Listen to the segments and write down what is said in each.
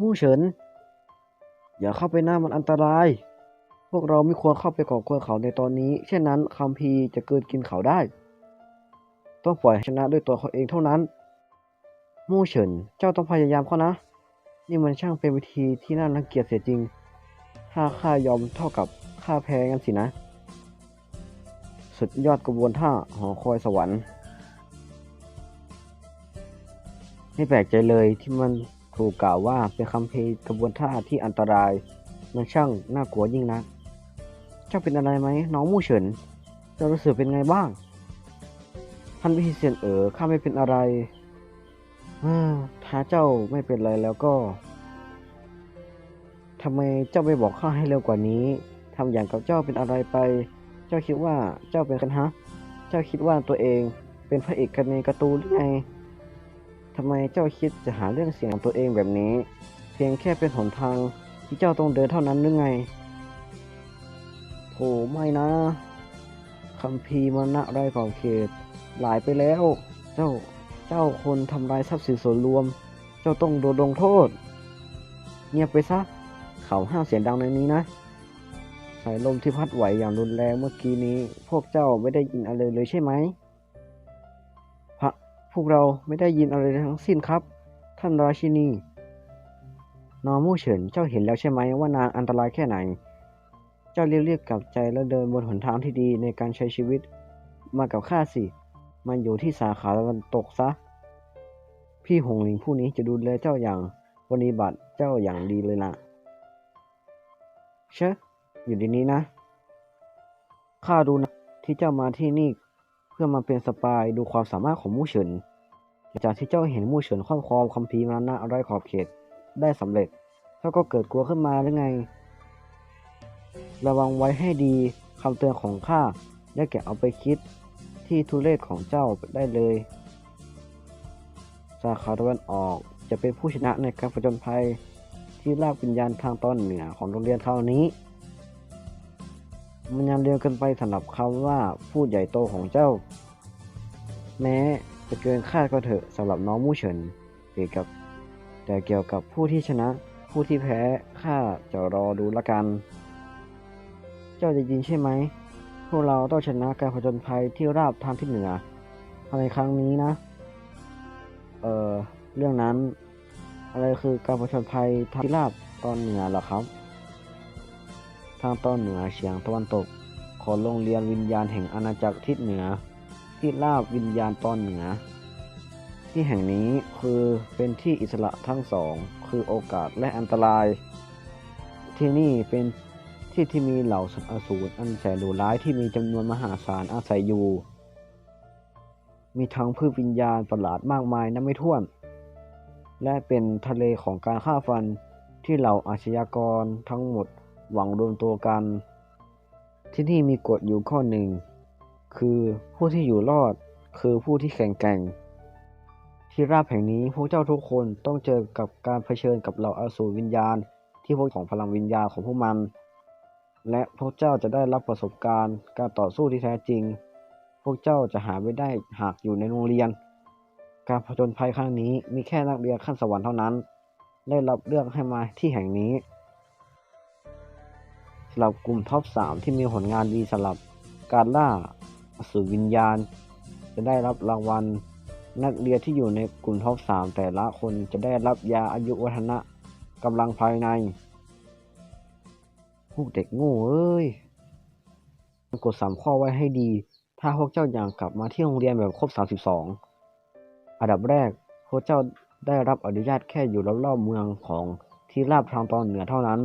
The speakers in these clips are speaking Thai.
มู่เฉิน อย่าเข้าไปหน้ามันอันตราย พวกเราไม่ควรเข้าไปก่อกวนเขาในตอนนี้ เช่นนั้นคัมภีจะเกินกินเขาได้ ต้องปล่อยชนะด้วยตัวเขาเองเท่านั้น มู่เฉิน เจ้าต้องพยายามเขานะ นี่มันช่างเป็นวิธีที่น่ารังเกียจเสียจริง ถ้าข้ายอมเท่ากับข้าแพ้งั้นสินะ สุดยอดกระบวนท่าหอคอยสวรรค์ไม่แปลกใจเลยที่มัน ถูกกล่าวว่าเป็นคำเพลงกระบวนท่าที่อันตรายมันช่างน่ากลัวยิ่งนัก เจ้าเป็นอะไรไหมน้องมู่เฉินเจ้ารู้สึกเป็นไงบ้าง ท่านวิเชียนเอ๋อข้าไม่เป็นอะไรเอ้อถ้าเจ้าไม่เป็นไรแล้วก็ทำไมเจ้าไม่บอกข้าให้เร็วกว่านี้ทำอย่างกับเจ้าเป็นอะไรไป เจ้าคิดว่าเจ้าเป็นกันฮะ เจ้าคิดว่าตัวเองเป็นพระเอกกันในการ์ตูนหรือไง ทำไมเจ้าคิดจะหาเรื่องเสียงตัวเองแบบนี้ เพียงแค่เป็นหนทางที่เจ้าต้องเดินเท่านั้นหรือไงโธไม่นะคำพีมรณะไรขอบเขต หลายไปแล้ว เจ้าเจ้าคนทำลายทรัพย์สินส่วนรวม เจ้าต้องโดนลงโทษ เงียบไปซะ เขาห้ามเสียงดังในนี้นะสายลมที่พัดไหวอย่างรุนแรงเมื่อกี้นี้ พวกเจ้าไม่ได้ยินอะไรเลยใช่ไหม วกเราไม่ได้ยินอะไรทั้งสิ้นครับ ท่านราชินี นอมู่เฉินเจ้าเห็นแล้วใช่ไหมว่านางอันตรายแค่ไหน เจ้าเรียกๆกลับใจแล้วเดินบนหนทางที่ดีในการใช้ชีวิต มากับข้าสิ มันอยู่ที่สาขาตะวันตกซะ พี่หงหลิงผู้นี้จะดูแลเจ้าอย่างปฏิบัติเจ้าอย่างดีเลยล่ะ เชะอยู่ดีนี้นะ ข้าดูนะที่เจ้ามาที่นี่ เพื่อมาเป็นสปายดูความสามารถของมู่เฉิน จากที่เจ้าเห็นมู่เฉินคว่ำคอคัมภีร์มานะไร้ขอบเขตได้สำเร็จ เจ้าก็เกิดกลัวขึ้นมาหรือไง ระวังไว้ให้ดีคำเตือนของข้าได้แก่เอาไปคิดที่ทุเรศของเจ้าได้เลยสาขาตะวันออกจะเป็นผู้ชนะในการผจญภัยที่ลากวิญญาณทางตอนเหนือของโรงเรียนเท่านี้ มันยังเร็วเกินไปสำหรับคำว่าพูดใหญ่โตของเจ้า แม้ จะเกินคาดก็เถอะสำหรับน้องมู่เฉินเกี่ยวกับ แต่เกี่ยวกับผู้ที่ชนะ ผู้ที่แพ้ข้าจะรอดูละกัน เจ้าจะยินใช่ไหมพวกเราต้องชนะการผจญภัยที่ราบทางที่เหนือในครั้งนี้นะ เอ่อเรื่องนั้น อะไรคือการผจญภัยทางที่ราบตอนเหนือเหรอครับ ทางตอนเหนือเฉียงตะวันตก ของโรงเรียนวิญญาณแห่งอาณาจักรทิศเหนือ ที่ราบวิญญาณตอนเหนือ ที่แห่งนี้คือเป็นที่อิสระทั้งสอง คือโอกาสและอันตราย ที่นี่เป็นที่ที่มีเหล่าสัตว์อสูรอันแสนดุร้ายที่มีจำนวนมหาศาลอาศัยอยู่ มีทั้งพืชวิญญาณประหลาดมากมายนับไม่ถ้วน และเป็นทะเลของการฆ่าฟันที่เหล่าอาชญากรทั้งหมดหวังรวมตัวกัน ที่นี่มีกฎอยู่ข้อหนึ่ง คือผู้ที่อยู่รอด คือผู้ที่แข็งแกร่ง ที่ราบแห่งนี้พวกเจ้าทุกคนต้องเจอกับการเผชิญกับเหล่าอสูรวิญญาณ ที่พวกของพลังวิญญาณของพวกมัน และพวกเจ้าจะได้รับประสบการณ์ การต่อสู้ที่แท้จริง พวกเจ้าจะหาไม่ได้หากอยู่ในโรงเรียน การผจญภัยครั้งนี้มีแค่นักเรียนขั้นสวรรค์เท่านั้น ได้รับเลือกให้มาที่แห่งนี้สำหรับกลุ่มท็อป 3 ที่มีผลงานดีสำหรับการล่า อสูรวิญญาณ จะได้รับรางวัล นักเรียนที่อยู่ในกลุ่มท็อป3แต่ละคนจะได้รับยาอายุวัฒนะกำลังภายในพวกเด็กโง่เอ้ยกดสามข้อไว้ให้ดี ถ้าพวกเจ้าอยากกลับมาที่โรงเรียนแบบครบ32อันดับแรกพวกเจ้าได้รับอนุญาตแค่อยู่รอบๆเมืองของที่ราบทางตอนเหนือเท่านั้น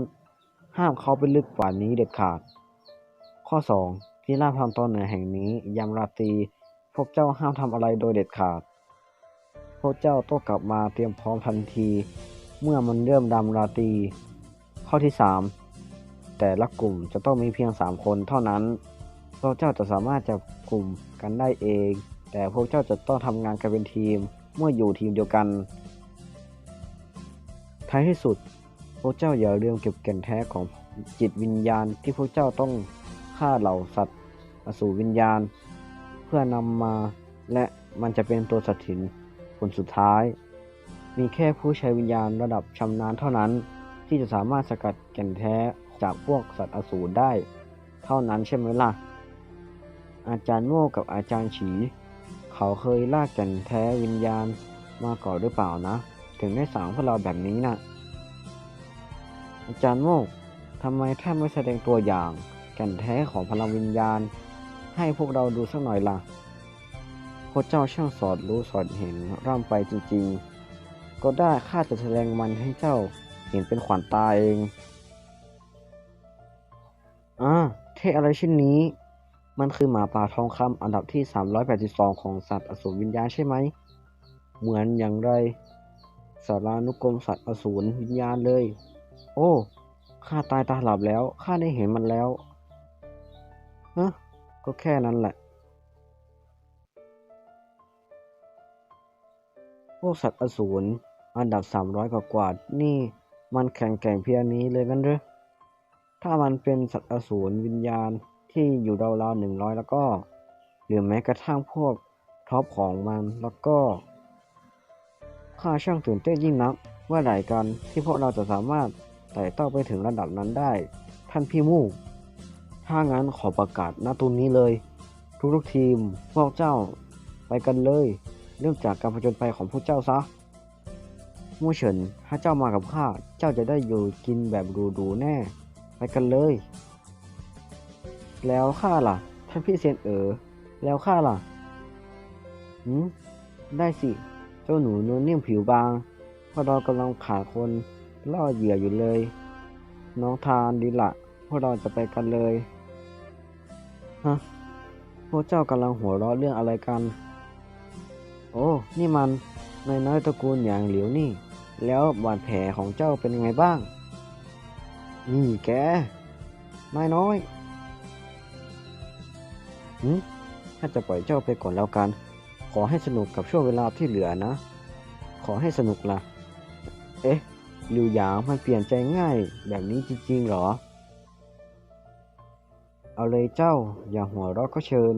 ห้ามเขาไปลึกกว่านี้เด็ดขาด ข้อ 2 ที่ราบทางตอนเหนือแห่งนี้ยามราตรีพวกเจ้าห้ามทำอะไรโดยเด็ดขาด พวกเจ้าต้องกลับมาเตรียมพร้อมทันที เมื่อมันเริ่มดำราตรีข้อที่ 3 แต่ละกลุ่มจะต้องมีเพียง 3 คนเท่านั้น พวกเจ้าจะสามารถจับกลุ่มกันได้เอง แต่พวกเจ้าจะต้องทำงานกันเป็นทีมเมื่ออยู่ทีมเดียวกันท้ายที่สุด พวกเจ้าอย่าลืมเก็บแก่นแท้ของจิตวิญญาณที่พวกเจ้าต้อง ฆ่าเหล่าสัตว์อสูรวิญญาณ เพื่อนำมาและมันจะเป็นตัวสถินผลสุดท้าย มีแค่ผู้ใช้วิญญาณระดับชำนาญเท่านั้น ที่จะสามารถสกัดแก่นแท้จากพวกสัตว์อสูรได้ เท่านั้นใช่ไหมล่ะ อาจารย์โม่กับอาจารย์ฉี เขาเคยลากแก่นแท้วิญญาณมาก่อนหรือเปล่านะ ถึงได้สั่งพวกเราแบบนี้น่ะอาจารย์โม่ทำไมท่านไม่แสดงตัวอย่าง แก่นแท้ของพลังวิญญาณ ให้พวกเราดูสักหน่อยล่ะพระเจ้าช่างสอดรู้สอดเห็นร่ำไปจริงๆ ก็ได้ข้าจะแสดงมันให้เจ้าเห็นเป็นขวัญตาเองอ่าเทอะไรเช่นนี้ มันคือหมาป่าทองคำอันดับที่ 382 ของสัตว์อสูรวิญญาณใช่ไหม เหมือนอย่างไรสารานุกรมสัตว์อสูรวิญญาณเลย โอ้ข้าตายตาหลับแล้วข้าได้เห็นมันแล้ว ฮะก็แค่นั้นแหละ พวกสัตว์อสูรอันดับ 300 กว่ากว่านี่มันแข็งแกร่งเพียงนี้เลยกันหรือถ้ามันเป็นสัตว์อสูรวิญญาณที่อยู่ราวๆหนึ่งร้อยแล้วก็ หรือแม้กระทั่งพวกท็อปของมันแล้วก็ข้าช่างตื่นเต้นยิ่งนักว่าไหนกันที่พวกเราจะสามารถไต่เต้าไปถึงระดับนั้นได้ ท่านพี่มู่ ถ้างั้นขอประกาศณตรงนี้เลย ทุกๆทีมพวกเจ้าไปกันเลย เริ่มจากการผจญภัยของพวกเจ้าซะมู่เฉินถ้าเจ้ามากับข้าเจ้าจะได้อยู่กินแบบหรูๆแน่ ไปกันเลย แล้วข้าล่ะ ท่านพี่เซียนเอ๋อแล้วข้าล่ะหืมได้สิ เจ้าหนูเนื้อนิ่มผิวบางพราะเรากำลังขาคนล่อเหยื่ออยู่เลย น้องทานดีละพวกเราจะไปกันเลย ฮะ พวกเจ้ากำลังหัวเราะเรื่องอะไรกัน โอ้ นี่มันนายน้อยตระกูลอย่างเหลียวนี่ แล้วบาดแผลของเจ้าเป็นไงบ้าง นี่แก นายน้อยหืมถ้าจะปล่อยเจ้าไปก่อนแล้วกัน ขอให้สนุกกับช่วงเวลาที่เหลือนะ ขอให้สนุกล่ะ เอ๊ะหลิวหยางมันเปลี่ยนใจง่ายแบบนี้จริงๆหรอ เอาเลยเจ้า อย่าหัวเราะก็เชิญ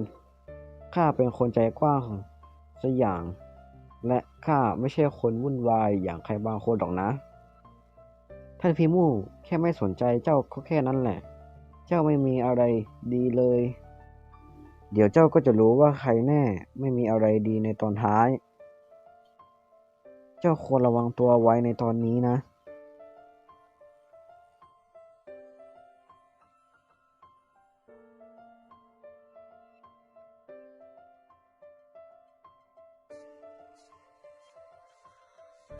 ข้าเป็นคนใจกว้างสักอย่าง และข้าไม่ใช่คนวุ่นวายอย่างใครบางคนหรอกนะ ท่านพีมูแค่ไม่สนใจเจ้าก็แค่นั้นแหละ เจ้าไม่มีอะไรดีเลย เดี๋ยวเจ้าก็จะรู้ว่าใครแน่ไม่มีอะไรดีในตอนท้าย เจ้าควรระวังตัวไว้ในตอนนี้นะ